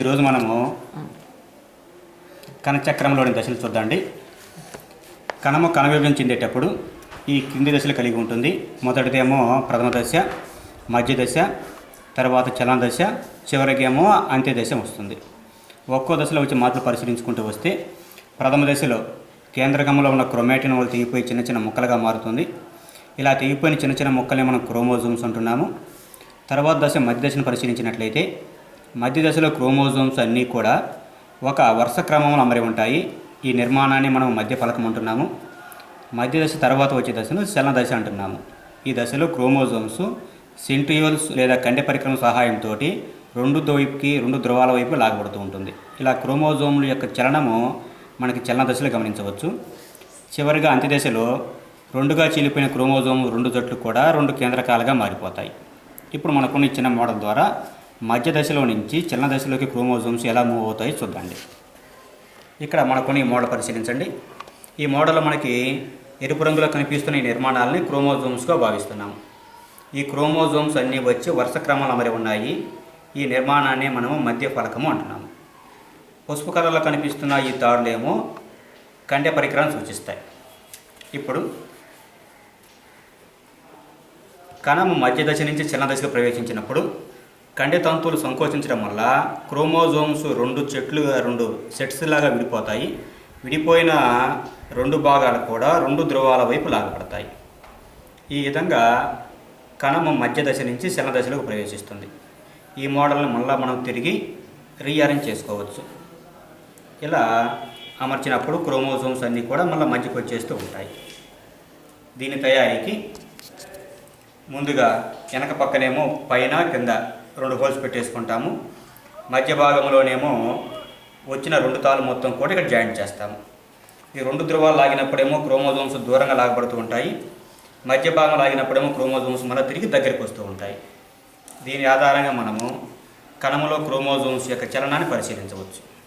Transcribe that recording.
ఈరోజు మనము కణచక్రంలోని దశలు చూద్దండి కణము కణ విభజన చెందేటప్పుడు ఈ కింది దశలు కలిగి ఉంటుంది. మొదటిదేమో ప్రథమ దశ మధ్య దశ తర్వాత చలన దశ చివరికేమో అంత్య దశ వస్తుంది. ఒక్కో దశలో వచ్చి మార్పులు పరిశీలించుకుంటూ వస్తే ప్రథమ దశలో కేంద్రకంలో ఉన్న క్రొమాటిన్ వాళ్ళు తెగిపోయి చిన్న చిన్న ముక్కలుగా మారుతుంది. ఇలా తెగిపోయిన చిన్న చిన్న ముక్కలే మనం క్రోమోజోమ్స్ అంటున్నాము. తర్వాత దశ మధ్య దశను పరిశీలించినట్లయితే మధ్య దశలో క్రోమోజోమ్స్ అన్నీ కూడా ఒక వరుస క్రమంలో అమరి ఉంటాయి. ఈ నిర్మాణాన్ని మనం మధ్య ఫలకం అంటున్నాము. మధ్య దశ తర్వాత వచ్చే దశను చలన దశ అంటున్నాము. ఈ దశలో క్రోమోజోమ్స్ సెంట్రియోల్స్ లేదా కండె పరికరం సహాయంతో రెండు వైపుకి రెండు ధ్రువాల వైపు లాగబడుతూ ఉంటుంది. ఇలా క్రోమోజోముల యొక్క చలనము మనకి చలన దశలో గమనించవచ్చు. చివరిగా అంత్య దశలో రెండుగా చీలిపోయిన క్రోమోజోము రెండు జట్లు కూడా రెండు కేంద్రకాలుగా మారిపోతాయి. ఇప్పుడు మనకున్న ఇచ్చిన మోడల్ ద్వారా మధ్య దశలో నుంచి చిన్న దశలోకి క్రోమోజోమ్స్ ఎలా మూవ్ అవుతాయో చూద్దండి. ఇక్కడ మనకున్న మోడల్ పరిశీలించండి. ఈ మోడల్లో మనకి ఎరుపు రంగులో కనిపిస్తున్న ఈ నిర్మాణాలని క్రోమోజోమ్స్గా భావిస్తున్నాము. ఈ క్రోమోజోమ్స్ అన్నీ వచ్చి వరుస క్రమంలో అమరి ఉన్నాయి. ఈ నిర్మాణాన్ని మనము మధ్య ఫలకము అంటున్నాము. పసుపు కలర్లో కనిపిస్తున్న ఈ తాడులేమో కండె పరికరాన్ని సూచిస్తాయి. ఇప్పుడు కణము మధ్య దశ నుంచి చిన్న దశలో ప్రవేశించినప్పుడు కండె తంతువులు సంకోచించడం వల్ల క్రోమోజోమ్స్ రెండు చెట్లు రెండు సెట్స్ లాగా విడిపోతాయి. విడిపోయిన రెండు భాగాలు కూడా రెండు ధ్రువాల వైపు లాగపడతాయి ఈ విధంగా కణము మధ్య దశ నుంచి చిన్న దశలోకి ప్రవేశిస్తుంది. ఈ మోడల్ని మళ్ళీ మనం తిరిగి రీఅరేంజ్ చేసుకోవచ్చు. ఇలా అమర్చినప్పుడు క్రోమోజోమ్స్ అన్నీ కూడా మళ్ళీ మధ్యకు వచ్చేస్తూ ఉంటాయి. దీని తయారీకి ముందుగా వెనక పక్కనేమో పైన కింద రెండు హోల్స్ పెట్టేసుకుంటాము. మధ్య భాగంలోనేమో వచ్చిన రెండు తాళ్ళు మొత్తం కూడా ఇక్కడ జాయింట్ చేస్తాము. ఈ రెండు ధ్రువాలు లాగినప్పుడేమో క్రోమోజోమ్స్ దూరంగా లాగబడుతూ ఉంటాయి. మధ్య భాగం లాగినప్పుడేమో క్రోమోజోమ్స్ మళ్ళీ తిరిగి దగ్గరికి వస్తూ ఉంటాయి. దీని ఆధారంగా మనము కణములో క్రోమోజోమ్స్ యొక్క చలనాన్ని పరిశీలించవచ్చు.